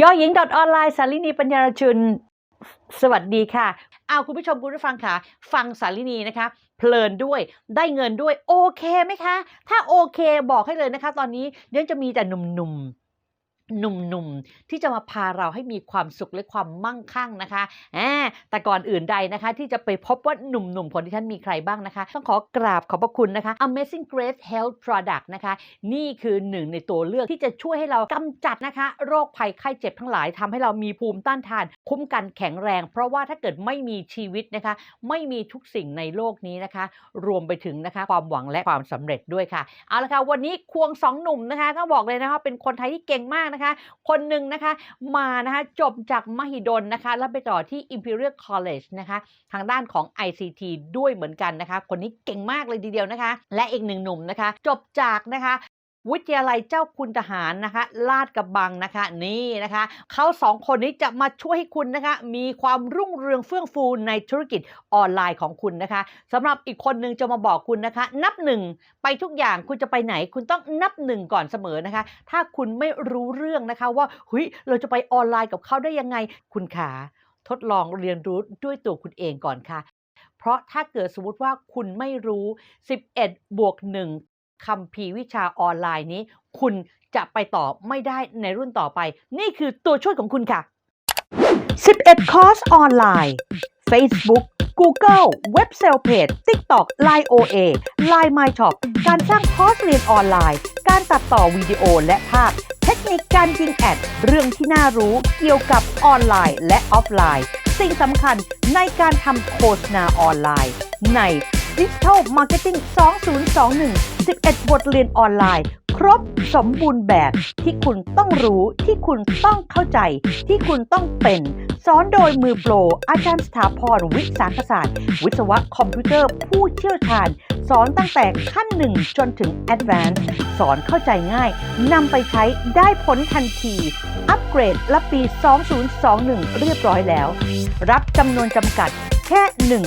ยอหญิงออนไลน์สารินีปัญญาชุน สวัสดีค่ะเอาคุณผู้ชมคุณผู้ฟังค่ะ ฟังสารินีนะคะ เพลินด้วยได้เงินด้วยโอเคไหมคะ ถ้าโอเคบอกให้เลยนะคะ ตอนนี้เดี๋ยวจะมีแต่หนุ่มๆ หนุ่มๆ ที่จะมาพาเราให้มีความสุขและความมั่งคั่งนะคะแอบแต่ก่อนอื่นใดนะคะที่จะไปพบว่าหนุ่มๆคนที่ท่านมีใครบ้างนะคะ ต้องขอกราบขอบพระคุณนะคะ Amazing Grace Health Product นะคะ นี่คือหนึ่งในตัวเลือกที่จะช่วยให้เรากำจัดนะคะ โรคภัยไข้เจ็บทั้งหลายทำให้เรามีภูมิต้านทาน คุ้มกันแข็งแรง เพราะว่าถ้าเกิดไม่มีชีวิตนะคะ ไม่มีทุกสิ่งในโลกนี้นะคะ รวมไปถึงนะคะความหวังและความสำเร็จด้วยค่ะเอาละค่ะวันนี้ควงสองหนุ่มนะคะต้องบอกเลยนะคะเป็นคนไทยที่เก่งมากนะคะ คนหนึ่งนะคะมานะคะจบจากมหิดลนะคะ แล้วไปต่อที่ Imperial College นะคะทางด้านของ ICT ด้วยเหมือนกันนะคะ คนนี้เก่งมากเลยทีเดียวนะคะ และอีกหนึ่งหนุ่มนะคะ จบจากนะคะ วิทยาลัยเจ้าคุณทหารนะคะ ลาดกระบังนะคะนี่นะคะเขาสองคนนี้จะมาช่วยให้คุณนะคะ มีความรุ่งเรืองเฟื่องฟูในธุรกิจออนไลน์ของคุณนะคะสำหรับอีกคนนึงจะมาบอกคุณนะคะ นับหนึ่งไปทุกอย่างคุณจะไปไหน คุณต้องนับหนึ่งก่อนเสมอนะคะ ถ้าคุณไม่รู้เรื่องนะคะว่าเฮ้ยเราจะไปออนไลน์กับเขาได้ยังไง คุณขาทดลองเรียนรู้ด้วยตัวคุณเองก่อนค่ะ เพราะถ้าเกิดสมมติว่าคุณไม่รู้ 11 บวก 1 คำพีร์วิชาออนไลน์นี้ คุณจะไปต่อไม่ได้ในรุ่นต่อไป นี่คือตัวช่วยของคุณค่ะ 11 คอร์สออนไลน์ Facebook Google เว็บเซลเพจ TikTok Line OA Line My Shop การสร้างคอร์สเรียนออนไลน์ การตัดต่อวิดีโอและภาพ เทคนิคการยิงแอด เรื่องที่น่ารู้เกี่ยวกับออนไลน์และออฟไลน์ สิ่งสำคัญในการทำโฆษณาออนไลน์ ใน Digital Marketing 2021 11 บทเรียนออนไลน์ ครบสมบูรณ์แบบที่คุณต้องรู้ที่คุณต้องเข้าใจ ที่คุณต้องเป็นสอนโดยมือโปร อาจารย์สถาพรวิสาขศาสตร์ วิศวะคอมพิวเตอร์ผู้เชี่ยวชาญ สอนตั้งแต่ขั้น1จนถึง Advanced สอนเข้าใจง่ายนำไปใช้ได้ผลทันที อัปเกรดรับปี 2021 เรียบร้อยแล้ว รับจำนวนจำกัดแค่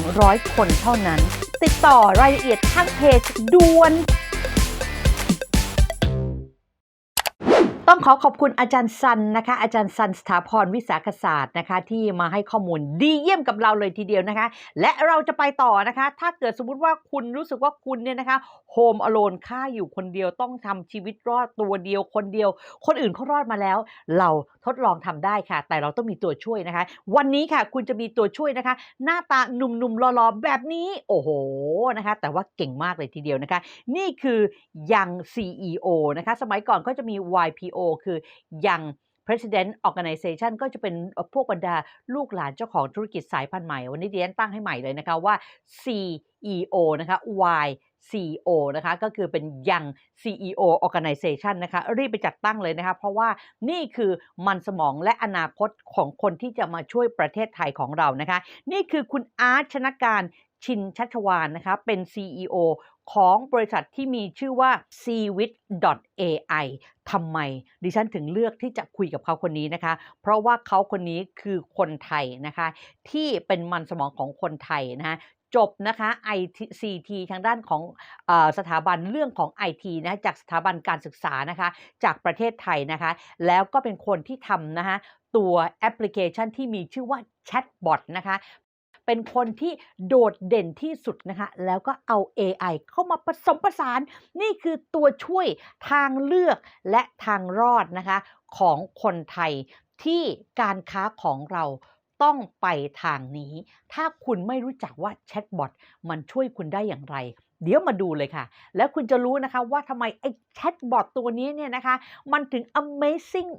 100 คนเท่านั้น ติดต่อรายละเอียดทางเพจด่วน ต้องขอขอบคุณอาจารย์ซันนะคะ อาจารย์ซันสถาพรวิสาขศาสตร์นะคะ ที่มาให้ข้อมูลดีเยี่ยมกับเราเลยทีเดียวนะคะ และเราจะไปต่อนะคะ ถ้าเกิดสมมุติว่าคุณรู้สึกว่าคุณเนี่ยนะคะโฮมอโลนค่าอยู่คนเดียวต้องทำชีวิตรอดตัวเดียวคนเดียว คนอื่นเขารอดมาแล้ว เราทดลองทำได้ค่ะ แต่เราต้องมีตัวช่วยนะคะ วันนี้ค่ะ คุณจะมีตัวช่วยนะคะ หน้าตาหนุ่มๆหล่อๆแบบนี้ โอ้โหนะคะ แต่ว่าเก่งมากเลยทีเดียวนะคะ นี่คือยัง CEO นะคะ สมัยก่อนก็จะมี YPO คือยัง President Organization ก็จะเป็นพวกบรรดาลูกหลานเจ้าของธุรกิจสายพันธุ์ใหม่ วันนี้ดิฉันตั้งให้ใหม่เลยนะคะว่า CEO นะคะ Y CEO นะคะก็คือเป็นยัง CEO Organization นะคะรีบไปจัดตั้งเลยนะคะเพราะว่านี่คือมันสมองและอนาคตของคนที่จะมาช่วยประเทศไทยของเรานะคะ นี่คือคุณอาร์ตชนการชินชัชวานนะคะเป็น CEO ของบริษัทที่มีชื่อว่า c w i t AI ทำไม ดิฉันถึงเลือกที่จะคุยกับเขาคนนี้นะคะ เพราะว่าเขาคนนี้คือคนไทยนะคะ ที่เป็นมันสมองของคนไทยนะคะจบนะคะ ICT ทางด้านของอสถาบันเรื่องของ IT นะจากสถาบันการศึกษานะคะ จากประเทศไทยนะคะ แล้วก็เป็นคนที่ทำนะคะตัวแอปพลิเคชันที่มีชื่อว่า Chatbot นะคะ เป็นคนที่โดดเด่นที่สุดนะคะ แล้วก็เอา AI เข้ามาผสมผสาน นี่คือตัวช่วยทางเลือกและทางรอดนะคะ ของคนไทยที่การค้าของเราต้องไปทางนี้ ถ้าคุณไม่รู้จักว่าแชทบอทมันช่วยคุณได้อย่างไร เดี๋ยวมาดูเลยค่ะ แล้วคุณจะรู้นะคะว่าทำไมไอ้แชทบอทตัวนี้เนี่ยนะคะ มันถึง amazing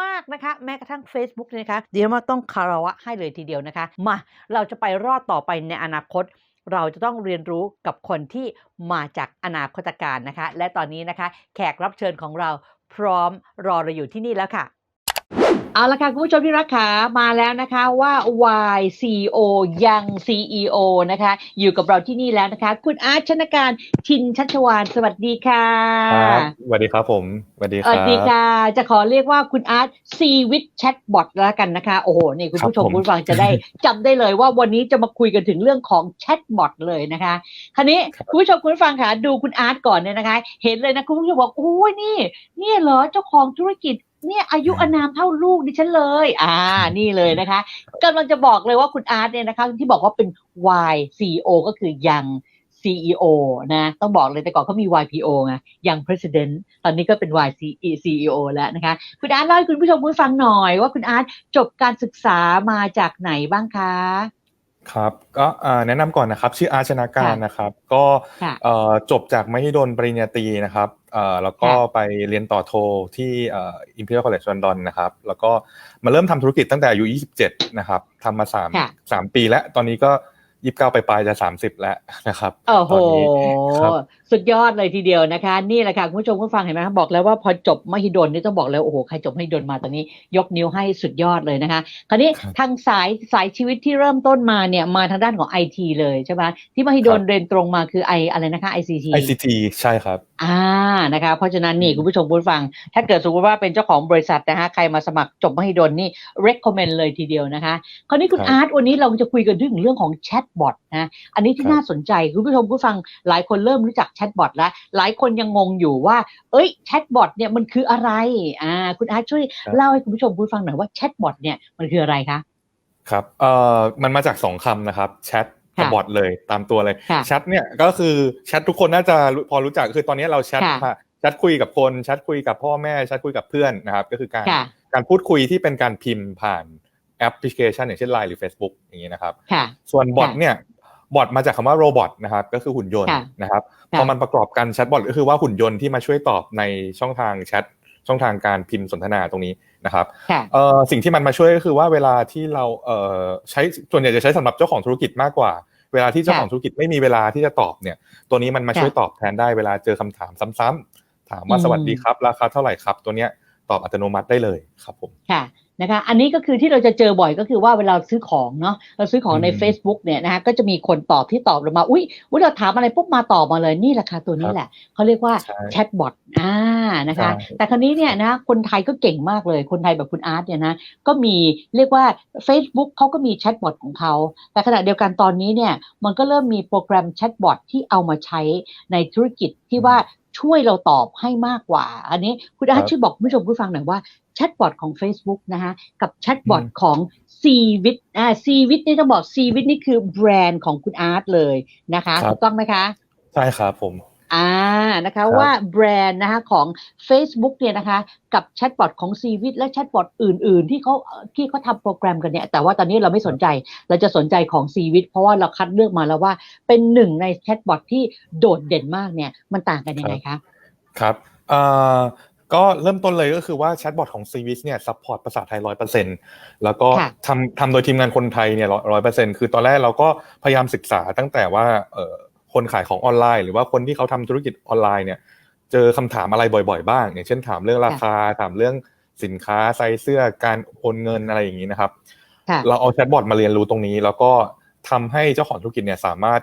มาก ๆ นะคะ แม้กระทั่ง Facebook เนี่ยนะคะ เดี๋ยวมาต้องคารวะให้เลยทีเดียวนะคะ มาเราจะไปรอดต่อไปในอนาคต เราจะต้องเรียนรู้กับคนที่มาจากอนาคตการนะคะ และตอนนี้นะคะ แขกรับเชิญของเราพร้อมรอเราอยู่ที่นี่แล้วค่ะ เอาละค่ะ คุณผู้ชมที่รักขามาแล้วนะคะว่า Y CEO ยัง CEO นะคะ อยู่กับเราที่นี่แล้วนะคะ คุณอาร์ตชนการชินชัชวานสวัสดีค่ะครับสวัสดีครับผมสวัสดีคสรับวัสดีค่ะ จะขอเรียกว่าคุณอาร์ตซีวิทแชทบอทแล้วกันนะคะ โอ้โห นี่คุณผู้ชมครับผมผู้ฟังจะได้จำได้เลยว่าวันนี้จะมาคุยกันถึงเรื่องของแชทบอทเลยนะคะ คราวนี้คุณผู้ชมคุณผู้ฟังค่ะดูคุณอาร์ตก่อนเนี่ยนะคะ เห็นเลยนะคุณผู้ชมบอกโอ้ยนี่เนี่ยเหรอเจ้าของธุรกิจ เนี่ยอายุอานามเท่าลูกดิฉันเลย อ่า นี่เลยนะคะกำลังจะบอกเลยว่าคุณอาร์ตเนี่ยนะคะ ที่บอกว่าเป็น Y CEO ก็คือยัง CEO นะ ต้องบอกเลยแต่ก่อนเขามี YPO ไงยัง President ตอนนี้ก็เป็น Y CEO แล้วนะคะ คุณอาร์ตเล่าให้คุณผู้ชมผู้ฟังหน่อยว่าคุณอาร์ตจบการศึกษามาจากไหนบ้างคะ ครับก็อ่าแนะนำก่อนนะครับ ชื่ออาร์ชนาการนะครับ ก็ค่ะเอ่อจบจากมหิดลปริญญาตรีนะครับเอ่อแล้วก็ค่ะไปเรียนต่อโทที่เอ่อ Imperial College London นะครับ แล้วก็มาเริ่มทำธุรกิจตั้งแต่อายุ 27 นะครับทำมาสามค่ะสามปีแล้วตอนนี้ก็ 29ไปปลายๆจะ30แล้วนะครับโอ้โหตอนนี้ครับสุดยอดเลยทีเดียวนะคะ นี่แหละค่ะคุณผู้ชมผู้ฟังเห็นไหมคะบอกแล้วว่าพอจบมหิดลนี่ต้องบอกแล้วโอ้โหใครจบมหิดลมาตอนนี้ ยกนิ้วให้สุดยอดเลยนะคะ คราวนี้ครับทางสายสายชีวิตที่เริ่มต้นมาเนี่ยมาทางด้านของไอทีเลยใช่ไหมที่มหิดลครับเรียนตรงมาคือไออะไรนะคะ ICT ICT ใช่ครับอ่านะคะ เพราะฉะนั้นนี่อืมคุณผู้ชมผู้ฟัง ถ้าเกิดสมมติว่าเป็นเจ้าของบริษัทนะฮะใครมาสมัครจบมหิดลนี่ recommend เลยทีเดียวนะคะ คราวนี้คุณครับอาร์ตวันนี้เราจะคุยกันถึงเรื่องของแชทบอทนะอันนี้ที่ครับน่าสนใจคุณผู้ชมผู้ฟังหลายคนเริ่มรู้จักแชทบอทแล้ว หลายคนยังงงอยู่ว่า เอ้ยแชทบอทเนี่ยมันคืออะไรอ่าคุณอาร์ตช่วยเล่าให้คุณผู้ชมผู้ฟังหน่อยว่าแชทบอทเนี่ยมันคืออะไรคะครับเอ่อมันมาจากสองคำนะครับแชทกับค่ะบอทเลยตามตัวเลยค่ะแชทเนี่ยก็คือแชททุกคนน่าจะรู้พอรู้จักคือตอนนี้เราแชทค่ะค่ะแชทคุยกับคนแชทคุยกับพ่อแม่แชทคุยกับเพื่อนนะครับ ก็คือการค่ะการพูดคุยที่เป็นการพิมพ์ผ่าน แอปพลิเคชันอย่างเช่น Line หรือ Facebook อย่างนี้นะครับค่ะส่วนบอทค่ะเนี่ยบอทมาจากคำว่าโรบอทนะครับก็คือหุ่นยนต์ค่ะนะครับค่ะพอมันประกอบกันแชทบอทก็คือว่าหุ่นยนต์ที่มาช่วยตอบในช่องทางแชทช่องทางการพิมพ์สนทนาตรงนี้นะครับค่ะเอ่อสิ่งที่มันมาช่วยก็คือว่าเวลาที่เราเอ่อใช้ส่วนใหญ่จะใช้สำหรับเจ้าของธุรกิจมากกว่า เวลาที่เจ้าของธุรกิจไม่มีเวลาที่จะตอบเนี่ย ตัวนี้มันมาค่ะช่วยตอบแทนได้เวลาเจอคำถามซ้ำๆถามว่าอืมสวัสดีครับ ราคาเท่าไหร่ครับ ตัวเนี้ยตอบอัตโนมัติได้เลยครับผมค่ะ นะคะอันนี้ก็คือที่เราจะเจอบ่อยก็คือว่าเวลาซื้อของเนาะเราซื้อของในอืม Facebook เนี่ยนะคะก็จะมีคนตอบที่ตอบลงมา อุ้ยอุ้ยเราถามอะไรปุ๊บมาตอบมาเลยนี่ราคาตัวนี้ครับแหละเขาเรียกว่าใช่แชทบอทอ่านะคะใช่แต่คราวนี้เนี่ยนะคนไทยก็เก่งมากเลยคนไทยแบบคุณอาร์ตเนี่ยนะก็มีเรียกว่า Facebook เขาก็มีแชทบอทของเขาแต่ขณะเดียวกันตอนนี้เนี่ยมันก็เริ่มมีโปรแกรมแชทบอทที่เอามาใช้ในธุรกิจที่ว่าช่วยเราตอบให้มากกว่า อันนี้คุณอาร์ตครับช่วยบอกคุณผู้ชมผู้ฟังหน่อยว่า แชทบอทของ Facebook นะคะกับแชทบอทอืมของ c v i t อ่า c v i t นี่ต้องบอก c v i t นี่คือแบรนด์ของคุณอาร์ตเลยนะคะถูกต้องไหมคะใช่ครับผมอ่านะคะครับว่าแบรนด์นะคะของ Facebook เนี่ยนะคะกับแชทบอทของ c v i t และแชทบอทอื่น ๆ ที่เขาที่เขาทำโปรแกรมกันเนี่ยแต่ว่าตอนนี้เราไม่สนใจเราจะสนใจของ c v i t เพราะว่าเราคัดเลือกมาแล้วว่าเป็นหนึ่งในแชทบอทที่โดดเด่นมากเนี่ยมันต่างกันยังไงคะครับเอ่อ ก็เริ่มต้นเลยก็คือว่าแชทบอทของ c v i s เนี่ยซัพพอร์ตภาษาไทยร้อยเปอร์เซ็นแล้วก็ค่ะทำทำโดยทีมงานคนไทยเนี่ยร้อยเปอร์เซ็นคือตอนแรกเราก็พยายามศึกษาตั้งแต่ว่าเอ่อคนขายของออนไลน์ หรือว่าคนที่เขาทำธุรกิจออนไลน์เนี่ย เจอคำถามอะไรบ่อยๆบ้างอย่างเช่นถามเรื่องราคาถามเรื่องสินค้าไซส์เสื้อการโอนเงินอะไรอย่างนี้นะครับค่ะเราเอาแชทบอทมาเรียนรู้ตรงนี้ แล้วก็ทำให้เจ้าของธุรกิจเนี่ยสามารถ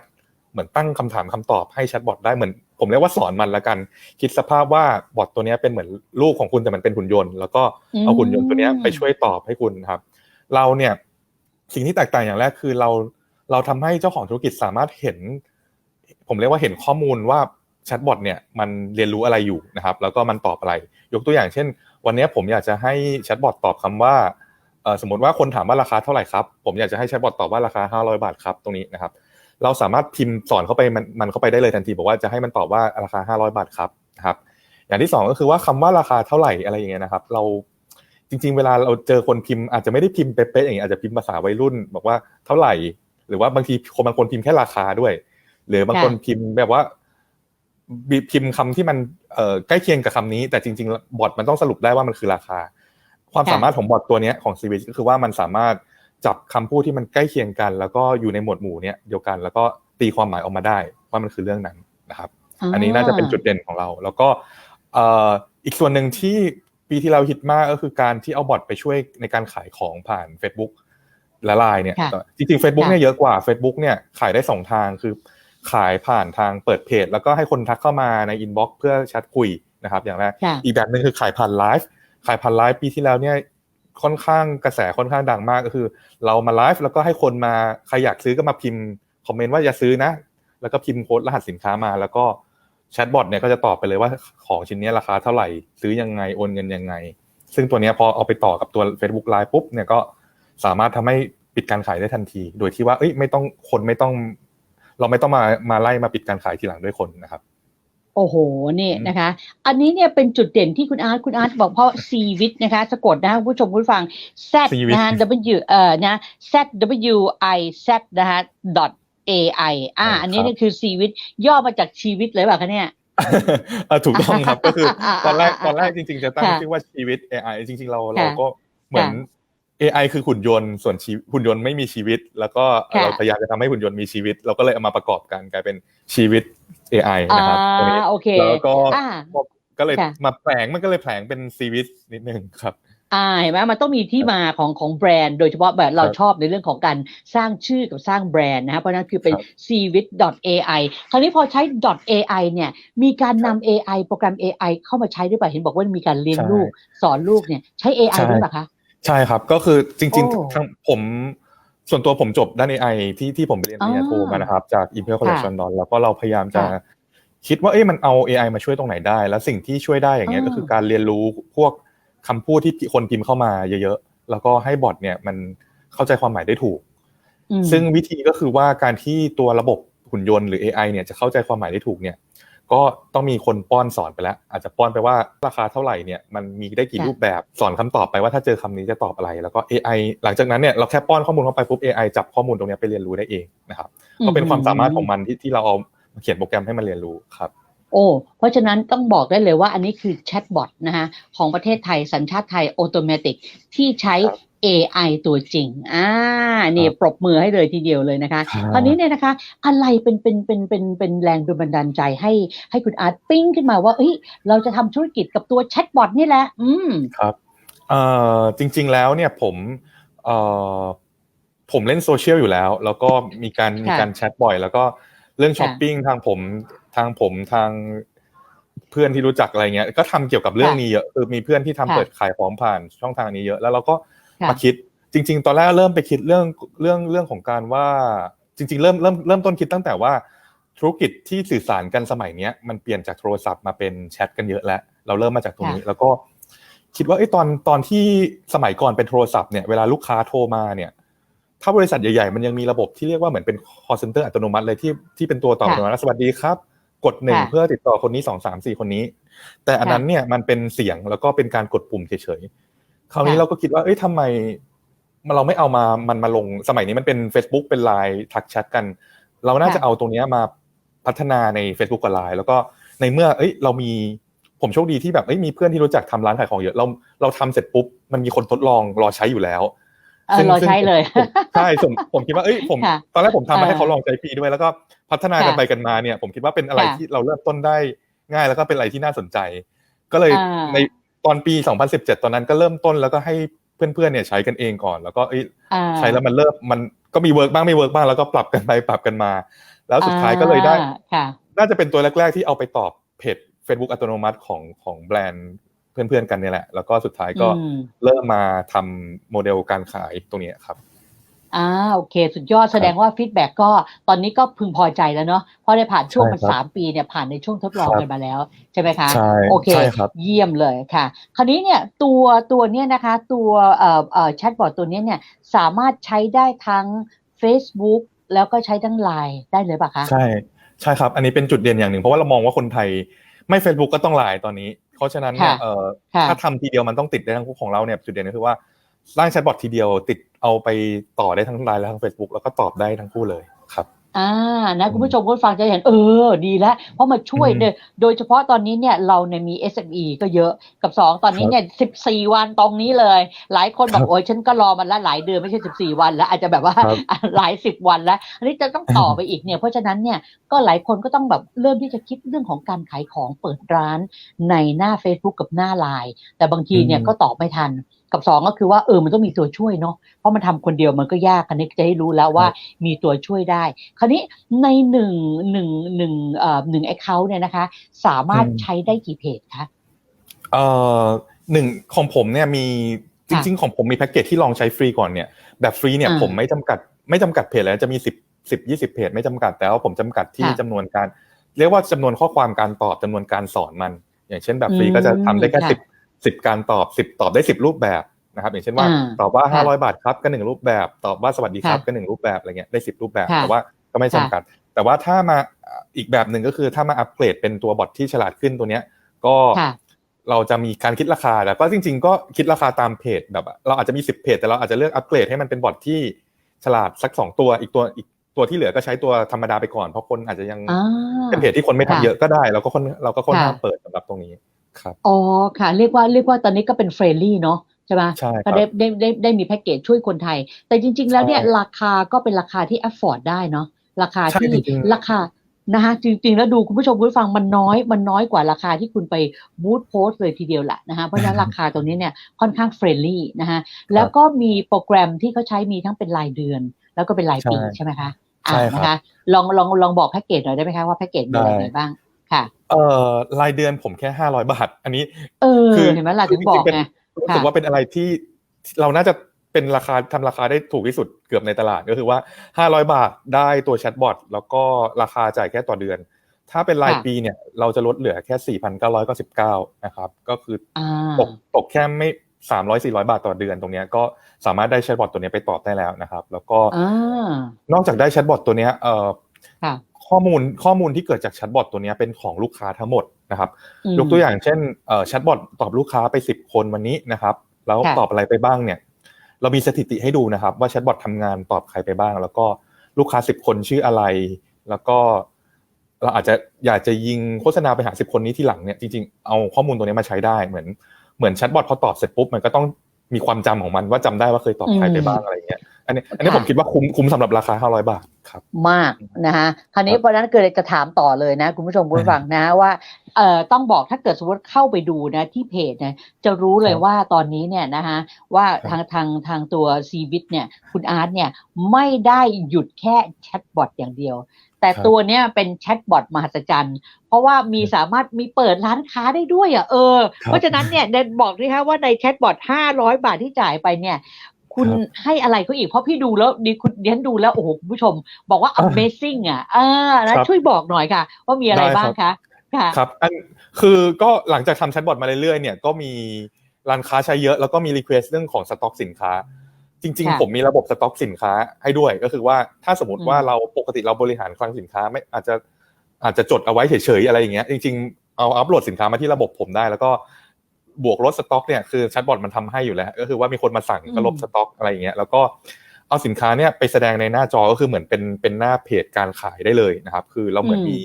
เหมือนตั้งคำถามคำตอบให้แชทบอทได้เหมือน ผมเรียกว่าสอนมันละกัน คิดสภาพว่าบอทตัวเนี้ยเป็นเหมือนลูกของคุณแต่มันเป็นหุ่นยนต์ แล้วก็เอาหุ่นยนต์ตัวเนี้ยไปช่วยตอบให้คุณครับ เราเนี่ยสิ่งที่แตกต่างอย่างแรกคือเราเราทำให้เจ้าของธุรกิจสามารถเห็น ผมเรียกว่าเห็นข้อมูลว่าแชทบอทเนี่ยมันเรียนรู้อะไรอยู่นะครับ แล้วก็มันตอบอะไร ยกตัวอย่างเช่น วันเนี้ยผมอยากจะให้แชทบอทตอบคำว่าเอ่อสมมติว่าคนถามว่าราคาเท่าไหร่ครับ ผมอยากจะให้แชทบอทตอบว่าราคา 500 บาทครับตรงนี้นะครับ เราสามารถพิมพ์สอนเข้าไปมันมันเข้าไปได้เลยทันทีบอกว่าจะให้มันตอบว่าราคา 500 บาทครับนะครับ อย่างที่สองก็คือว่าคำว่าราคาเท่าไหร่อะไรอย่างเงี้ยนะครับ เราจริง ๆ เวลาเราเจอคนพิมพ์อาจจะไม่ได้พิมพ์เป๊ะๆอย่างเงี้ยอาจจะพิมพ์ภาษาวัยรุ่น บอกว่าเท่าไหร่ หรือว่าบางทีคนบางคนพิมพ์แค่ราคาด้วย หรือบางคนพิมพ์แบบว่าพิมพ์คำที่มันใกล้เคียงกับคำนี้ แต่จริง ๆ บอทมันต้องสรุปได้ว่ามันคือราคา ความสามารถของบอทตัวนี้ของซีวีก็คือว่ามันสามารถ จับคำพูดที่มันใกล้เคียงกัน แล้วก็อยู่ในหมวดหมู่เนี้ยเดียวกัน แล้วก็ตีความหมายออกมาได้ว่ามันคือเรื่องนั้นนะครับ อันนี้น่าจะเป็นจุดเด่นของเรา แล้วก็เอ่ออีกส่วนหนึ่งที่ปีที่เราฮิตมากก็คือการที่เอาบอทไปช่วยในการขายของผ่าน Facebook และไลน์เนี่ยค่ะจริงๆ Facebook ค่ะเนี่ยเยอะกว่า Facebook เนี่ยขายได้สองทางคือขายผ่านทางเปิดเพจ แล้วก็ให้คนทักเข้ามาในอินบ็อกซ์เพื่อแชทคุยนะครับ อย่างแรกค่ะอีกแบบหนึ่งคือขายผ่านไลฟ์ขายผ่านไลฟ์ปีที่แล้วเนี่ย ค่อนข้างกระแสค่อนข้างดังมากก็คือ เรามาไลฟ์แล้วก็ให้คนมาใครอยากซื้อก็มาพิมพ์คอมเมนต์ว่าอย่าซื้อนะ แล้วก็พิมพ์โค้ดรหัสสินค้ามา แล้วก็แชทบอทเนี่ยก็จะตอบไปเลยว่าของชิ้นนี้ราคาเท่าไหร่ซื้อยังไงโอนเงินยังไง ซึ่งตัวนี้พอเอาไปต่อกับตัว Facebook Live ปุ๊บเนี่ยก็สามารถทำให้ปิดการขายได้ทันที โดยที่ว่าเอ้ยไม่ต้องคนไม่ต้อง เราไม่ต้องมามาไล่มาปิดการขายทีหลังด้วยคนนะครับ โอ้โหนี่อืมนะคะ อันนี้เนี่ยเป็นจุดเด่นที่คุณอาร์ตคุณอาร์ตบอกเพราะ C วิทนะคะสะกดนะคะคุณผู้ชมคุณผู้ฟัง Z นะฮะ W เอ่อนะ Z W I Z นะคะ dot A I อ่า อันนี้เนี่ยคือ C วิทย่อมาจากชีวิตเลยเปล่าคะเนี่ยเออถูกต้องครับก็คือตอนแรกอ่าตอนแรกจริง ๆ จะตั้งค่ะชื่อว่าชีวิต AI จริง ๆ เราค่ะเราก็เหมือนค่ะ AI คือหุ่นยนต์ส่วนชีหุ่นยนต์ไม่มีชีวิต แล้วก็ค่ะเราพยายามจะทำให้หุ่นยนต์มีชีวิต เราก็เลยเอามาประกอบกันกลายเป็นชีวิต AI นะครับตัวนี้อ่าโอเคแล้วก็อ่าก็เลยค่ะมาแผลงมันก็เลยแผลงเป็นชีวิตนิดนึงครับอ่าเห็นไหมมันต้องมีที่มาของของแบรนด์โดยเฉพาะแบบเราครับชอบในเรื่องของการสร้างชื่อกับสร้างแบรนด์นะฮะเพราะฉะนั้นคือเป็นครับ c w i t AI คราวนี้พอใช้ .ai เนี่ยมีการนำ AI โปรแกรม AI เข้ามาใช้ด้วยป่ะเห็นบอกว่ามีการเลี้ยงใช่ลูกสอนลูกเนี่ยใช้ AI ใช่ด้วยป่ะคะ ใช่ครับก็คือจริงโอ้ๆทั้งผม ส่วนตัวผมจบด้าน AI ที่ที่ผมไปเรียนปริญญาโทอ๋อมานะครับ จาก Imperial College ค่ะ London แล้วก็เราพยายามจะค่ะคิดว่าเอ้ยมันเอา AI มาช่วยตรงไหนได้ แล้วสิ่งที่ช่วยได้อย่างเงี้ยอ๋อก็คือการเรียนรู้พวกคำพูดที่คนพิมพ์เข้ามาเยอะๆ แล้วก็ให้บอทเนี่ยมันเข้าใจความหมายได้ถูกอืมซึ่งวิธีก็คือว่าการที่ตัวระบบหุ่นยนต์หรือ AI เนี่ยจะเข้าใจความหมายได้ถูกเนี่ย ก็ต้องมีคนป้อนสอนไปแล้ว อาจจะป้อนไปว่าราคาเท่าไหร่เนี่ยมันมีได้กี่ค่ะรูปแบบสอนคำตอบไปว่าถ้าเจอคำนี้จะตอบอะไร แล้วก็ AI หลังจากนั้นเนี่ยเราแค่ป้อนข้อมูลเข้าไปปุ๊บ AI จับข้อมูลตรงเนี้ยไปเรียนรู้ได้เองนะครับก็เป็นความสามารถของมันที่ที่เราเอามาเขียนโปรแกรมให้มันเรียนรู้ครับโอ้ เพราะฉะนั้นต้องบอกได้เลยว่าอันนี้คือแชทบอทนะฮะของประเทศไทยสัญชาติไทยอ u โตเมติกที่ใช้ครับ AI ตัวจริง อ่า นี่ครับปรบมือให้เลยทีเดียวเลยนะคะครับคราวนี้เนี่ยนะคะ อะไรเป็นเป็นเป็นเป็นเป็นแรงบันดาลใจให้ให้คุณอาร์ตปิ้งขึ้นมาว่าเอ้ย เราจะทำธุรกิจกับตัวแชทบอทนี่แหละ อืม ครับเอ่อจริง ๆ แล้วเนี่ยผมเอ่อผมเล่นโซเชียลอยู่แล้ว แล้วก็มีการมีการแชทบ่อย แล้วก็เรื่องช้อปปิ้งทางผมทางผมทางเพื่อนที่รู้จักอะไรเงี้ย ก็ทำเกี่ยวกับเรื่องนี้เยอะคือมีเพื่อนที่ทำค่ะเปิดขายของผ่านช่องทางนี้เยอะ แล้วเราก็ค่ะ มาคิดจริง ๆ ตอนแรกเริ่มไปคิดเรื่องเรื่องเรื่องของการว่าจริง ๆ เริ่มเริ่มเริ่มต้นคิดตั้งแต่ว่าธุรกิจที่สื่อสารกันสมัยเนี้ยมันเปลี่ยนจากโทรศัพท์มาเป็นแชทกันเยอะแล้ว เราเริ่มมาจากตรงนี้ แล้วก็คิดว่าไอ้ยตอนตอนที่สมัยก่อนเป็นโทรศัพท์เนี่ยเวลาลูกค้าโทรมาเนี่ย ถ้าบริษัทใหญ่ๆ มันยังมีระบบที่เรียกว่าเหมือนเป็น call center อัตโนมัติเลยที่ที่เป็นตัวตอบอัตโนมัติสวัสดีครับ กดหนึ่งค่ะเพื่อติดต่อคนนี้สองสามสี่คนนี้ แต่อันนั้นเนี่ยมันเป็นเสียงแล้วก็เป็นการกดปุ่มเฉยๆ คราวนี้ค่ะเราก็คิดว่าเอ้ยทำไมมันเราไม่เอามามันมาลงสมัยนี้มันเป็น Facebook เป็นไลน์ทักแชทกัน เราน่าจะเอาตรงเนี้ยมาพัฒนาใน Facebook กับไลน์แล้วก็ในเมื่อเอ้ยเรามีผมโชคดีที่แบบเอ้ยมีเพื่อนที่รู้จักทำร้านขายของเยอะเราเราทำเสร็จปุ๊บมันมีคนทดลองรอใช้อยู่แล้วเออรอใช้เลยผมใช่ผมผมคิดว่าเอ้ยผมค่ะตอนแรกผมทำมาให้เออเขาลองใช้ฟรีด้วย แล้วก็พัฒนากันค่ะไปกันมาเนี่ย ผมคิดว่าเป็นอะไรค่ะที่เราเริ่มต้นได้ง่ายแล้วก็เป็นอะไรที่น่าสนใจ ก็เลยอ่าใน ตอนปี 2017 ตอนนั้นก็เริ่มต้นแล้วก็ให้เพื่อนๆเนี่ยใช้กันเองก่อน แล้วก็เอ้ยอ่าใช้แล้วมันเริ่มมันก็มีเวิร์กบ้างไม่เวิร์กบ้างแล้วก็ปรับกันไปปรับกันมา แล้วสุดท้ายก็เลยได้อ่าค่ะน่าจะเป็นตัวแรก ๆ ที่เอาไปตอบเพจ Facebook อัตโนมัติของของแบรนด์เพื่อนๆกันเนี่ยแหละ แล้วก็สุดท้ายก็อืมเริ่มมาทำโมเดลการขายตรงเนี้ยครับ อ่าโอเค สุดยอดแสดงว่าฟีดแบ็กก็ตอนนี้ก็พึงพอใจแล้วเนาะเพราะได้ผ่านช่วงใช่มันครับสามปีเนี่ยผ่านในช่วงทดลองครับกันมาแล้ว ใช่ไหมคะใช่โอเคใช่ครับเยี่ยมเลยค่ะ คราวนี้เนี่ยตัวตัวเนี้ยนะคะ ตัวเอ่อเอ่อแชทบอทตัวเนี้ยเนี่ยสามารถใช้ได้ทั้ง Facebook แล้วก็ใช้ทั้งไลน์ได้เลยป่ะคะใช่ใช่ครับ อันนี้เป็นจุดเด่นอย่างหนึ่งเพราะว่าเรามองว่าคนไทยไม่ Facebook ก็ต้องไลน์ตอนนี้ เพราะฉะนั้นเนี่ยค่ะเอ่อค่ะถ้าทำทีเดียวมันต้องติดได้ทั้งคู่ของเราเนี่ยจุดเด่นก็คือว่าส ร้างแชทบอททีเดียวติดเอาไปต่อได้ทั้งไลน์และทั้ง Facebook แล้วก็ตอบได้ทั้งคู่เลยครับอ่านะคุณผู้ชมคุณฟังจะเห็นเออดีแล้ว เพราะมาช่วยอืมเนี่ยโดยเฉพาะตอนนี้เนี่ยเราเนี่ยมี SME ก็เยอะกับ 2 ตอนนี้เนี่ย14 วันตรงนี้เลย หลายคนบอครักบโอ้ยฉันก็รอมันละหลายเดือนไม่ใช่ 14 วันแล้ว อาจจะแบบว่าครับหลายสิบวันแล้ว อันนี้จะต้องต่อไปอีกเนี่ยเพราะฉะนั้นเนี่ยก็หลายคนก็ต้องแบบเริ่มที่จะคิดเรื่องของการขายของเปิดร้านในหน้า Facebook กับหน้าไลน์แต่บางทีเนี่ยอืมก็ตอบไม่ทัน กับสองก็คือว่าเออมันต้องมีตัวช่วยเนาะเพราะมันทำคนเดียวมันก็ยากคันนี้จะให้รู้แล้วว่ามีตัวช่วยได้ คราวนี้ในหนึ่งหนึ่งหนึ่งเอ่อหนึ่งแอคเคาท์เนี่ยนะคะ สามารถอืมใช้ได้กี่เพจคะเอ่อหนึ่งของผมเนี่ยมีจค่ะริง ๆ ของผมมีแพ็กเกจที่ลองใช้ฟรีก่อนเนี่ย แบบฟรีเนี่ยอ่าผมไม่จำกัดไม่จำกัดเพจแล้วจะมีสิบสิบยี่สิบเพจไม่จำกัดแต่ว่าผมจำกัดที่ค่ะจำนวนการ เรียกว่าจำนวนข้อความการตอบจำนวนการสอนมัน อย่างเช่นแบบฟรีก็จะทำได้แค่อืมสิบ สิบการตอบสิบตอบได้สิบรูปแบบนะครับอย่างเช่นว่าอ่าตอบว่าค่ะห้าร้อยบาทครับก็หนึ่งรูปแบบ ตอบว่าสวัสดีครับค่ะก็หนึ่งรูปแบบอะไรเงี้ยได้สิบรูปแบบค่ะแต่ว่าก็ไม่จำกัด แต่ว่าถ้ามาอีกแบบหนึ่งก็คือถ้ามาอัปเกรดเป็นตัวบอทที่ฉลาดขึ้นตัวเนี้ย ก็ค่ะเราจะมีการคิดราคาแต่ก็จริง ๆ ก็คิดราคาตามเพจแบบ เราอาจจะมีสิบเพจแต่เราอาจจะเลือกอัปเกรดให้มันเป็นบอทที่ฉลาดสักสองตัวอีกตัวอีกตัวที่เหลือก็ใช้ตัวธรรมดาไปก่อนเพราะคนอาจจะยังอ่าเป็นเพจที่คนไม่ค่ะทำเยอะก็ได้ เราก็คนเราก็ค่อนข้างค่ะเปิดสำหรับตรงนี้ ครับอ๋อค่ะ เรียกว่าเรียกว่าตอนนี้ก็เป็นเฟรนลี่เนาะใช่ไหมใช่คก็รับได้ได้ได้ได้มีแพ็กเกจช่วยคนไทย แต่จริง ๆ แล้วเนี่ยใช่ราคาก็เป็นราคาที่ afford ได้เนาะราคาใช่ที่จริงๆราคานะคะจริงๆ แล้วดูคุณผู้ชมคุณผู้ฟังมันน้อยมันน้อยกว่าราคาที่คุณไปบูธโพสเลยทีเดียวแหละนะคะเพราะฉะนั้นราคาตรงนี้เนี่ยค่อนข้างเฟรนลี่นะคะแล้วก็มีโปรแกรมที่เขาใช้มีทั้งเป็นรายเดือน แล้วก็เป็นรายปีใช่ใช่ไหมคะอ่าใช่ครับนะคะลองลองลองบอกแพ็กเกจหน่อยได้ไหมคะว่าแพ็กเกจมีอะไรได้บ้าง ค่ะเอ่อรายเดือนผมแค่ห้าร้อยบาท อันนี้ เออคือเห็นไหมล่ะคืถึองบอกจริงๆเป็นไงรู้สึกค่ะว่าเป็นอะไรที่เราน่าจะเป็นราคาทำราคาได้ถูกที่สุดเกือบในตลาดก็คือว่าห้าร้อยบาทได้ตัวแชทบอทแล้วก็ราคาจ่ายแค่ต่อเดือน ถ้าเป็นรายค่ะปีเนี่ย เราจะลดเหลือแค่สี่พันเก้าร้อยเก้าสิบเก้านะครับ ก็คืออ่าตกตกแค่ไม่สามร้อยสี่ร้อยบาทต่อเดือนตรงเนี้ยก็สามารถได้แชทบอทตัวเนี้ยไปตอบได้แล้วนะครับ แล้วก็อ่านอกจากได้แชทบอทตัวเนี้ยเอ่อค่ะ ข้อมูลข้อมูลที่เกิดจากแชทบอทตัวเนี้ยเป็นของลูกค้าทั้งหมดนะครับมยกตัวอย่างเช่นเอ่อแชทบอทตอบลูกค้าไปสิบคนวันนี้นะครับแล้วค่ะตอบอะไรไปบ้างเนี่ย เรามีสถิติให้ดูนะครับ ว่าแชทบอททำงานตอบใครไปบ้าง แล้วก็ลูกค้าสิบคนชื่ออะไร แล้วก็เราอาจจะอยากจะยิงโฆษณาไปหาสิบคนนี้ที่หลังเนี่ยจริงๆเอาข้อมูลตัวนี้มาใช้ได้เหมือนเหมือนแชทบอทพอตอบเสร็จปุ๊บมันก็ต้องมีความจำของมันว่าจำได้ว่าเคยตอบใครไปบ้างอะไรเงี้ย อันนี้อันนี้ค่ะผมคิดว่าคุ้มคุ้มสำหรับราคาห้าร้อยบาทครับ มากนะคะคราวนี้ครับเพราะฉะนั้นเกิดจะถามต่อเลยนะ คุณผู้ชมคุณผู้ฟังนะว่าเอ่อต้องบอกถ้าเกิดสมมติเข้าไปดูนะที่เพจนะจะรู้เลยครับว่าตอนนี้เนี่ยนะคะว่าครับทางทางทางตัวซีบิทเนี่ยคุณอาร์ตเนี่ยไม่ได้หยุดแค่แชทบอทอย่างเดียว แต่ครับตัวเนี้ยเป็นแชทบอทมหัศจรรย์เพราะว่ามีครับสามารถมีเปิดร้านค้าได้ด้วยอะเออครับเพราะฉะนั้นเนี่ยเดนบอกด้วยคะว่าในแชทบอทห้าร้อยบาทที่จ่ายไปเนี่ย คุณครับให้อะไรเขาอีกเพราะพี่ดูแล้วดีคุณเดียนดูแล้วโอ้โหคุณผู้ชม บอกว่าอ่า amazing อะอ่านะครับช่วยบอกหน่อยค่ะ ว่ามีอะไรได้ครับบ้างคะค่ะครับอันคือก็หลังจากทำแชทบอทมาเรื่อยๆเนี่ยก็มีร้านค้าใช้เยอะแล้วก็มีรีเควสเรื่องของสต็อกสินค้า จริงค่ะๆผมมีระบบสต็อกสินค้าให้ด้วยก็คือว่าถ้าสมมติอืมว่าเราปกติเราบริหารคลังสินค้าไม่อาจจะอาจจะจดเอาไว้เฉยๆอะไรอย่างเงี้ยจริง ๆเอาอัปโหลดสินค้ามาที่ระบบผมได้ แล้วก็ บวกลดสต็อกเนี่ยคือแชทบอทมันทำให้อยู่แล้ว ก็คือว่ามีคนมาสั่งก็ลบสต็อกอะไรอย่างเงี้ยแล้วก็เอาสินค้าเนี่ยไปแสดงในหน้าจอก็คือเหมือนเป็นเป็นหน้าเพจการขายได้เลยนะครับ คือเราเหมือนอืมมี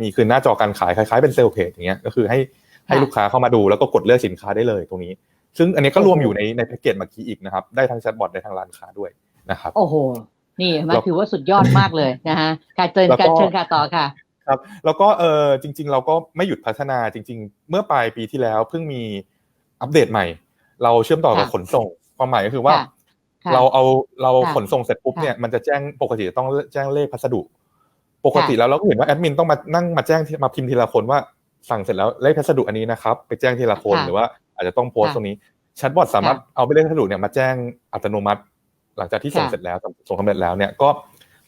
มีคือหน้าจอการขายคล้ายๆเป็นเซลล์เพจอย่างเงี้ยก็คือให้ให้ค่ะลูกค้าเข้ามาดูแล้วก็กดเลือกสินค้าได้เลยตรงนี้ ซึ่งอันนี้ก็รวมโอ้โหอยู่ในในแพ็กเกจเมื่อกี้อีกนะครับ ได้ทั้งแชทบอทได้ทั้งร้านค้าด้วยนะครับ โอ้โห นี่เห็นไหมแล้วถือว่าสุดยอดมากเลยนะฮะการเชิญแล้วก็การเชิญค่ะต่อค่ะ ครับแล้วก็เออจริง ๆ เราก็ไม่หยุดพัฒนาจริง ๆ เมื่อปลายปีที่แล้วเพิ่งมีอัปเดตใหม่ เราเชื่อมต่อกับค่ะขนส่งความหมายก็คือว่าค่ะค่ะเราเอาเราค่ะขนส่งเสร็จปุ๊บค่ะเนี่ยมันจะแจ้งปกติจะต้องแจ้งเลขพัสดุ ปกติค่ะแล้วเราก็เห็นว่าแอดมินต้องมานั่งมาแจ้งที่มาพิมพ์ทีละคนว่าสั่งเสร็จแล้วเลขพัสดุอันนี้นะครับ ไปแจ้งทีละคนค่ะหรือว่าอาจจะต้องโพสต์ค่ะตรงนี้แชทบอทสามารถค่ะเอาไปเลขพัสดุเนี่ยมาแจ้งอัตโนมัติ หลังจากที่ส่งค่ะเสร็จแล้วส่งสำเร็จแล้วเนี่ยก็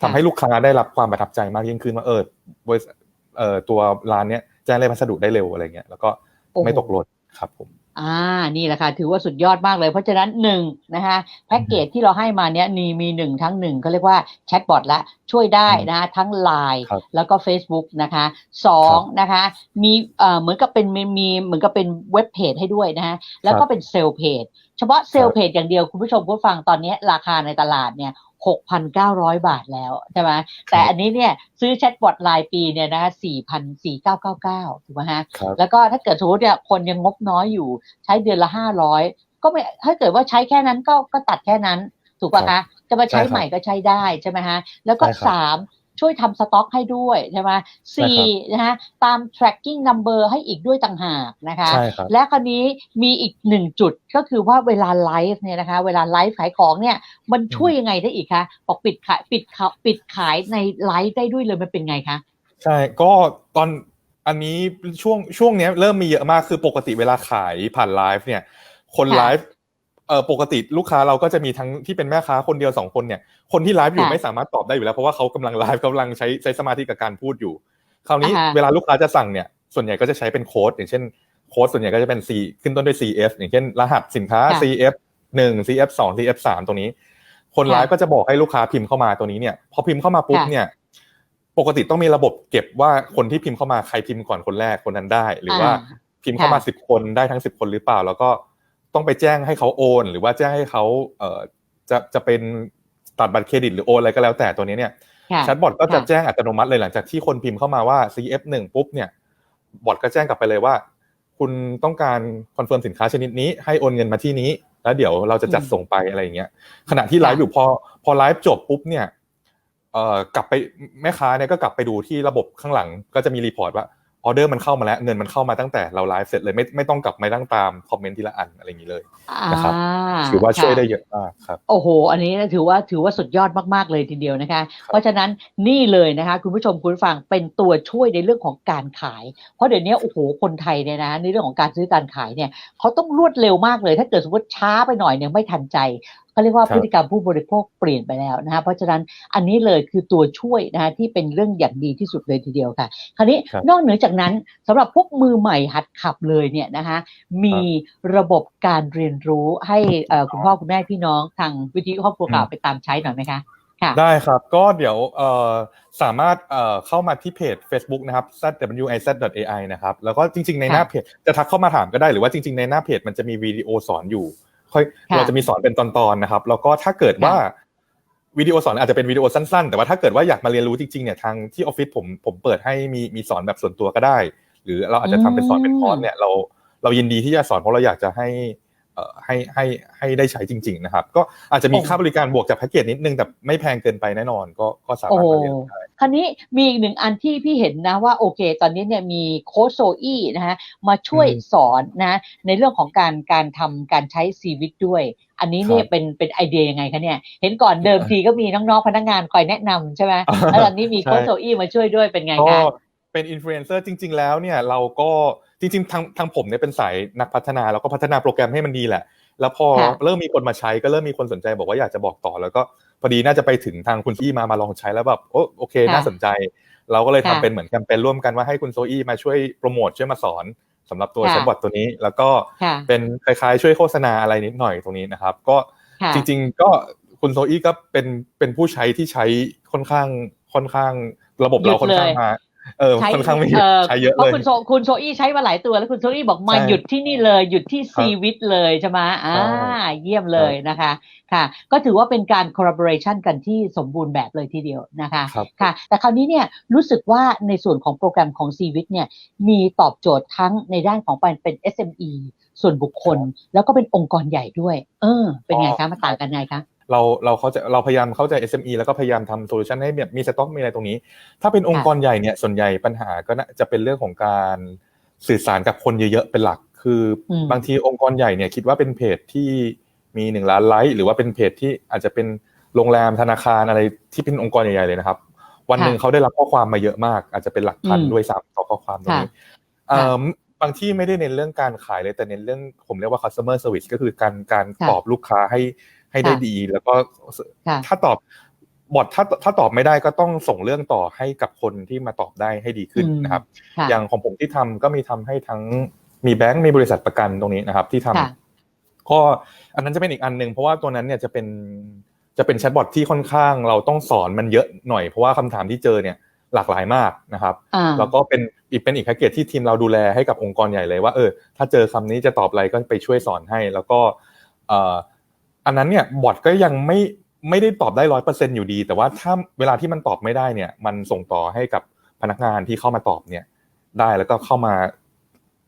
ทำให้ลูกค้าได้รับความประทับใจมากยิ่งขึ้นว่าเออบริษัทเอ่อตัวร้านเนี้ยแจ้งเลขพัสดุได้เร็วอะไรเงี้ยแล้วก็โอ้โหไม่ตกหล่นครับผมอ่า นี่แหละค่ะ ถือว่าสุดยอดมากเลย เพราะฉะนั้นหนึ่งนะคะแพ็กเกจที่เราให้มาเนี้ยมีมีหนึ่งทั้งหนึ่งเขาเรียกว่าแชทบอทละช่วยได้นะคะทั้ง Line ครับแล้วก็ Facebook นะคะสองนะคะ มีเอ่อเหมือนกับเป็นมีมีเหมือนกับเป็นเว็บเพจให้ด้วยนะคะแล้วก็เป็นเซลล์เพจเฉพาะเซลล์เพจอย่างเดียวคุณผู้ชมผู้ฟังตอนนี้ราคาในตลาดเนี่ย 6,900 บาทแล้วใช่ไหมแต่อันนี้เนี่ยซื้อแชทบอทรายปีเนี่ยนะคะ4,4999ถูกไหมฮะครับแล้วก็ถ้าเกิดสมมติเนี่ยคนยังงบน้อยอยู่ใช้เดือนละห้าร้อยก็ไม่ถ้าเกิดว่าใช้แค่นั้นก็ก็ตัดแค่นั้นถูกป่ะครัคะบจะมาใช้ใช่ครับใหม่ก็ใช้ได้ใช่ไหมฮะแล้วก็ใช่ครับสาม ช่วยทำสต็อกให้ด้วยใช่ไหมสี่นะฮะตาม tracking number ให้อีกด้วยต่างหากนะคะใช่ครับและคราวนี้มีอีกหนึ่งจุดก็คือว่าเวลาไลฟ์เนี่ยนะคะ เวลาไลฟ์ขายของเนี่ยมันช่วยยังไงได้อีกคะบอกปิดขายปิดขายปิดขายในไลฟ์ได้ด้วยเลยมันเป็นไงคะ ใช่ก็ตอนอันนี้ช่วงช่วงเนี้ยเริ่มมีเยอะมากคือปกติเวลาขายผ่านไลฟ์เนี่ยคนค่ะไลฟ์ เออปกติลูกค้าเราก็จะมีทั้งที่เป็นแม่ค้าคนเดียวสองคนเนี่ยคนที่ไลฟ์อยู่ค่ะไม่สามารถตอบได้อยู่แล้วเพราะว่าเขากำลังไลฟ์กำลังใช้ใช้สมาธิกับการพูดอยู่ คราวนี้อ่าฮะเวลาลูกค้าจะสั่งเนี่ยส่วนใหญ่ก็จะใช้เป็นโค้ดอย่างเช่นโค้ดส่วนใหญ่ก็จะเป็น C ขึ้นต้นด้วย CF อย่างเช่นรหัสสินค้าค่ะ CF หนึ่ง CF สอง CF สามตรงนี้ คนร้ายค่ะก็จะบอกให้ลูกค้าพิมพ์เข้ามาตัวนี้เนี่ยพอพิมพ์เข้ามาปุ๊บค่ะเนี่ยปกติต้องมีระบบเก็บว่าคนที่พิมพ์เข้ามาใครพิมพ์ก่อนคนแรกคนนั้นได้ หรือว่าอ่าพิมพ์เข้ามาค่ะสิบคนได้ทั้งสิบคนหรือเปล่า แล้วก็ ต้องไปแจ้งให้เขาโอน หรือว่าแจ้งให้เขาเอ่อจะจะเป็นตัดบัตรเครดิตหรือโอนอะไรก็แล้วแต่ตัวนี้เนี่ยค่ะแชทบอทก็จะค่ะแจ้งอัตโนมัติเลยหลังจากที่คนพิมพ์เข้ามาว่า CF1 ปุ๊บเนี่ยบอทก็แจ้งกลับไปเลยว่า คุณต้องการคอนเฟิร์มสินค้าชนิดนี้ ให้โอนเงินมาที่นี้ แล้วเดี๋ยวเราจะจัดส่งไปอะไรอย่างเงี้ยขณะที่ไลฟ์อยู่พอพอไลฟ์จบปุ๊บเนี่ยเอ่อกลับไปแม่ค้าเนี่ยก็กลับไปดูที่ระบบข้างหลัง ก็จะมีรีพอร์ตว่า ออเดอร์มันเข้ามาแล้ว เงินมันเข้ามาตั้งแต่เราไลฟ์เสร็จเลยไม่ไม่ต้องกลับมาตั้งตามคอมเมนต์ทีละอันอะไรอย่างนี้เลยนะครับอ่าถือว่าช่วยค่ะได้เยอะมากครับ โอ้โห อันนี้ถือว่าถือว่าสุดยอดมากๆเลยทีเดียวนะคะ เพราะฉะนั้นนี่เลยนะคะ คุณผู้ชมคุณผู้ฟังเป็นตัวช่วยในเรื่องของการขาย เพราะเดี๋ยวนี้โอ้โหคนไทยเนี่ยนะในเรื่องของการซื้อการขายเนี่ยเขาต้องรวดเร็วมากเลย ถ้าเกิดสมมติช้าไปหน่อยเนี่ยไม่ทันใจ เขาเรียกว่าครับพฤติกรรมผู้บริโภคเปลี่ยนไปแล้วนะคะเพราะฉะนั้นอันนี้เลยคือตัวช่วยนะคะที่เป็นเรื่องอย่างดีที่สุดเลยทีเดียวค่ะ คราวนี้ครับนอกเหนือจากนั้นสำหรับพวกมือใหม่หัดขับเลยเนี่ยนะคะมีระบบการเรียนรู้ให้เอ่อคุณพ่อคุณแม่พี่น้องทางวิทยุครอบครัวข่าวไปตามใช้หน่อยไหมคะค่ะได้ครับ ก็เดี๋ยวเอ่อสามารถเอ่อเข้ามาที่เพจ Facebook นะครับ zwiz.ai นะครับ แล้วก็จริงๆ ในหน้าเพจจะทักเข้ามาถามก็ได้หรือว่าจริงๆ ในหน้าเพจมันจะมีวิดีโอสอนอยู่ ค่อยค่ะเราจะมีสอนเป็นตอนๆนะครับ แล้วก็ถ้าเกิดว่าวิดีโอสอนอาจจะเป็นวิดีโอสั้นๆ แต่ว่าถ้าเกิดว่าอยากมาเรียนรู้จริงๆเนี่ยทางที่ออฟฟิศผมผมเปิดให้มีมีสอนแบบส่วนตัวก็ได้ หรือเราอาจจะทำเป็นสอนเป็นคอร์สเนี่ยเราเรายินดีที่จะสอนเพราะเราอยากจะให้เอ่อ ให้ให้ให้ได้ใช้จริง ๆ นะครับ ก็อาจจะมีโอ้ค่าบริการบวกจากแพ็กเกจนิดนึง แต่ไม่แพงเกินไปแน่นอนก็ก็สาโอ้มารถมาเรียนได้คราวนี้มีอีกหนึ่งอันที่พี่เห็นนะว่าโอเค ตอนนี้เนี่ยมีโค้ชโซอี้นะฮะมาช่วยอืมสอนนะในเรื่องของการการทำการใช้ซีวิตด้วย อันนี้เนี่ยครับเป็นเป็นไอเดียยังไงคะเนี่ยเห็นก่อนเดิมทีก็มีน้องๆพนักงานคอยแนะนำใช่ไหมแล้วตอนนี้มีโค้ชโซอี้มาช่วยด้วยเป็นไงก็คะเป็นอินฟลูเอนเซอร์จริง ๆ แล้วเนี่ยเราก็ จริงๆทางทางผมเนี่ยเป็นสายนักพัฒนาแล้วก็พัฒนาโปรแกรมให้มันดีแหละ แล้วพอค่ะเริ่มมีคนมาใช้ก็เริ่มมีคนสนใจบอกว่าอยากจะบอกต่อ แล้วก็พอดีน่าจะไปถึงทางคุณอี้มามาลองใช้แล้วแบบโอโอเคค่ะน่าสนใจ เราก็เลยทำค่ะเป็นเหมือนแคมเปญร่วมกันว่าให้คุณโซอี้มาช่วยโปรโมทช่วยมาสอนสำหรับตัวค่ะแชทบอทตัวนี้ แล้วก็ค่ะเป็นคล้ายๆช่วยโฆษณาอะไรนิดหน่อยตรงนี้นะครับ ก็ค่ะจริง ๆ ก็คุณโซอี้ก็เป็นเป็นผู้ใช้ที่ใช้ค่อนข้างค่อนข้างระบบเราหยุดค่อนข้างเลยมา เออค่อนข้างไม่หยุดเอ่อใช้เยอะเพราะเลยคุณโซคุณโซอี้ใช้มาหลายตัวแล้วคุณโซอี้บอกมาใช่หยุดที่นี่เลย หยุดที่ครับซีวิตเลยใช่ไหมอ่าใช่เยี่ยมเลยนะคะค่ะ ก็ถือว่าเป็นการ collaboration กันที่สมบูรณ์แบบเลยทีเดียวนะคะครับค่ะ แต่คราวนี้เนี่ยรู้สึกว่าในส่วนของโปรแกรมของ c v i t เนี่ยมีตอบโจทย์ทั้งในด้านของการเป็น SME ส่วนบุคคล แล้วก็เป็นองค์กรใหญ่ด้วย เออ เป็นไงคะมาต่างกันไงคะ เราเราเขาใจะเราพยายามเข้าใจ SME แล้วก็พยายามทำโซลูชันให้แบบมีสต็อกมีอะไรตรงนี้ ถ้าเป็นองค์กรใหญ่เนี่ยส่วนใหญ่ปัญหาก็น่าจะเป็นเรื่องของการสื่อสารกับคนเยอะๆเป็นหลัก คืออมบางทีองค์กรใหญ่เนี่ยคิดว่าเป็นเพจที่มีหนึ่งล้านไลค์หรือว่าเป็นเพจที่อาจจะเป็นโรงแรมธนาคารอะไรที่เป็นองค์กรใหญ่ๆเลยนะครับ วันหนึ่งเขาได้รับข้อความมาเยอะมาก อาจจะเป็นหลักพันอืมด้วยซ้ำต่อข้อความตรงนี้ค่ะเอิ่มบางที่ไม่ได้เน้นเรื่องการขายเลยแต่เน้นเรื่องผมเรียกว่า customer service ก็คือการการค่ะตอบลูกค้าให้ ให้ได้ค่ะดี แล้วก็ค่ะถ้าตอบบอทถ้าถ้าตอบไม่ได้ก็ต้องส่งเรื่องต่อให้กับคนที่มาตอบได้ให้ดีขึ้นอืมนะครับค่ะอย่างของผมที่ทำก็มีทำให้ทั้งมีแบงก์มีบริษัทประกันตรงนี้นะครับ ที่ทำค่ะก็อันนั้นจะเป็นอีกอันหนึ่งเพราะว่าตัวนั้นเนี่ยจะเป็นจะเป็นแชทบอทที่ค่อนข้างเราต้องสอนมันเยอะหน่อย เพราะว่าคำถามที่เจอเนี่ยหลากหลายมากนะครับอ่าแล้วก็เป็นอีกเป็นอีกแพ็กเกจที่ทีมเราดูแลให้กับองค์กรใหญ่เลยว่าเออถ้าเจอคำนี้จะตอบอะไรก็ไปช่วยสอนให้ แล้วก็เอ่ออันนั้นเนี่ยบอทก็ยังไม่ไม่ได้ตอบได้ร้อยเปอร์เซ็นอยู่ดี แต่ว่าถ้าเวลาที่มันตอบไม่ได้เนี่ย มันส่งต่อให้กับพนักงานที่เข้ามาตอบเนี่ย ได้แล้วก็เข้ามา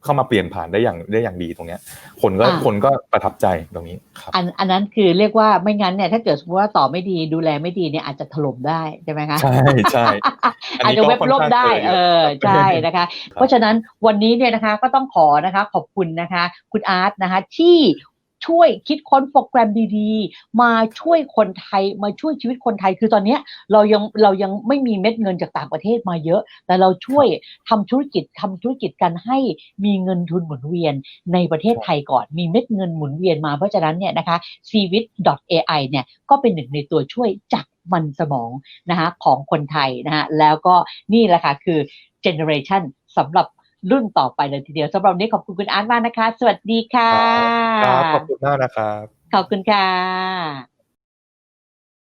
เข้ามาเปลี่ยนผ่านได้อย่างได้อย่างดีตรงเนี้ย คนก็อ่าคนก็ประทับใจตรงนี้ครับอันอันนั้นคือเรียกว่าไม่งั้นเนี่ยถ้าเกิดสมมติว่าตอบไม่ดีดูแลไม่ดีเนี่ยอาจจะถล่มได้ใช่ไหมคะใช่ใช่อันอาจนี้จะก็เว็บค่อนล่มข้างได้เจอเยอะเออครับใช่นะคะ เพราะฉะนั้นวันนี้เนี่ยนะคะก็ต้องขอนะคะขอบคุณนะคะ คุณอาร์ตนะคะที่ ช่วยคิดค้นโปรแกรมดีๆ มาช่วยคนไทยมาช่วยชีวิตคนไทย คือตอนนี้เรายังเรายังไม่มีเม็ดเงินจากต่างประเทศมาเยอะ แต่เราช่วยทำธุรกิจทำธุรกิจกันให้มีเงินทุนหมุนเวียนในประเทศไทยก่อนมีเม็ดเงินหมุนเวียนมาเพราะฉะนั้นเนี่ยนะคะ c v i t AI เนี่ยก็เป็นหนึ่งในตัวช่วยจากมันสมองนะคะของคนไทยนะคะแล้วก็นี่แหละค่ะคือ generation สำหรับ รุ่นต่อไปเลยทีเดียวสำหรับวันนี้ขอบคุณคุณอาร์ตมากนะคะ สวัสดีค่ะ ครับ ขอบคุณมากนะครับ ขอบคุณค่ะ